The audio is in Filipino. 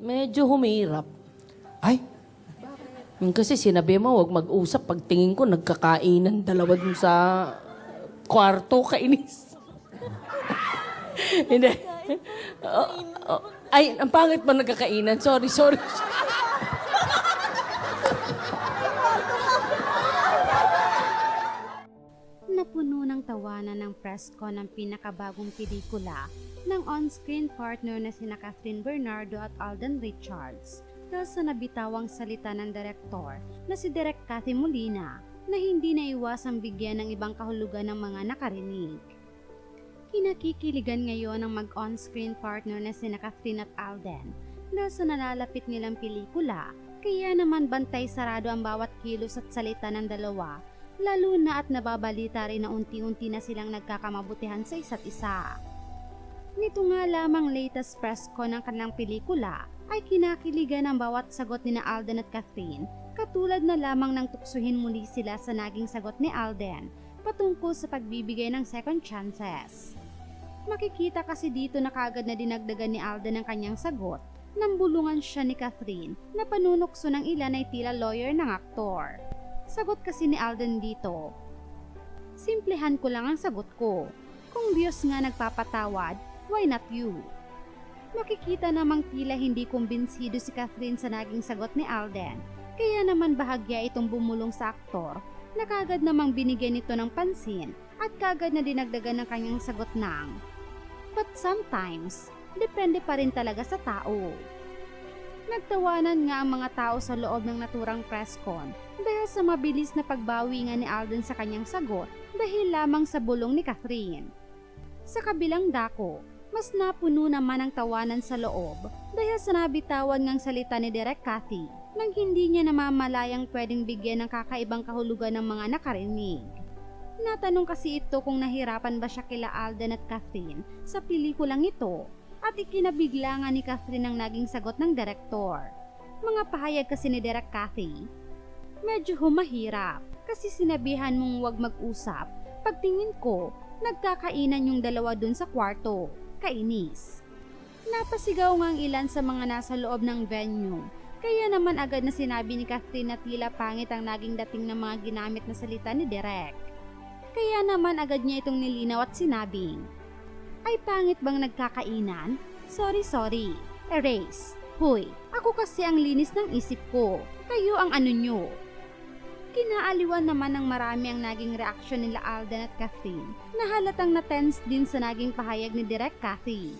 Medyo humirap. Ay, Hmm, Kasi sinabi mo, wag mag-usap. Pagtingin ko, nagkakainan dalawa dun sa kwarto. Kainis. Hindi. Oh, oh. Ay, ang pangit mo nagkakainan. Sorry, sorry. Napuno ng tawanan ng pinakabagong pelikula ng on-screen partner na sina Catherine Bernardo at Alden Richards dahil sa nabitawang salita ng direktor na si Direk Cathy Molina na hindi naiwasang bigyan ng ibang kahulugan ng mga nakarinig. Kinakikiligan ngayon ang mag-on-screen partner na sina Catherine at Alden dahil sa nalalapit nilang pelikula kaya naman bantay sarado ang bawat kilos at salita ng dalawa lalo na at nababalita rin na unti-unti na silang nagkakamabutihan sa isa't isa. Nito nga lamang latest press ko ng kanilang pelikula ay kinakiligan ang bawat sagot ni na Alden at Catherine katulad na lamang ng tuksuhin muli sila sa naging sagot ni Alden patungkol sa pagbibigay ng second chances. Makikita kasi dito na kagad na dinagdagan ni Alden ang kanyang sagot nang bulungan siya ni Catherine na panunukso ng ilan ay tila lawyer ng aktor. Sagot kasi ni Alden dito, Simplehan ko lang ang sagot ko. Kung Diyos nga nagpapatawad, why not you? Makikita namang tila hindi kumbinsido si Catherine sa naging sagot ni Alden, kaya naman bahagya itong bumulong sa aktor na kagad namang binigyan nito ng pansin at kagad na dinagdagan ng kanyang sagot ng But sometimes, depende pa rin talaga sa tao. Nagtawanan nga ang mga tao sa loob ng naturang press con dahil sa mabilis na pagbawi nga ni Alden sa kanyang sagot dahil lamang sa bulong ni Catherine. Sa kabilang dako, mas napuno naman ang tawanan sa loob dahil sa nabitawan ngang salita ni Derek Cathy nang hindi niya namamalayang pwedeng bigyan ng kakaibang kahulugan ng mga nakarinig. Natanong kasi ito kung nahirapan ba siya kila Alden at Catherine sa pelikulang ito at ikinabigla nga ni Catherine ang naging sagot ng direktor. Mga pahayag kasi ni Derek Cathy, medyo humahirap kasi sinabihan mong huwag mag-usap. Pagtingin ko, nagkakainan yung dalawa dun sa kwarto. Kainis. Napasigaw nga ang ilan sa mga nasa loob ng venue. Kaya naman agad na sinabi ni Catherine na tila pangit ang naging dating ng mga ginamit na salita ni Derek. Kaya naman agad niya itong nilinaw at sinabing, Ay pangit bang nagkakainan? Sorry, sorry. Erase. Hoy, ako kasi ang linis ng isip ko. Kayo ang ano nyo. Kinaaliwan naman ng marami ang naging reaksyon nila Alden at Catherine na halatang na-tense din sa naging pahayag ni Direk Cathy.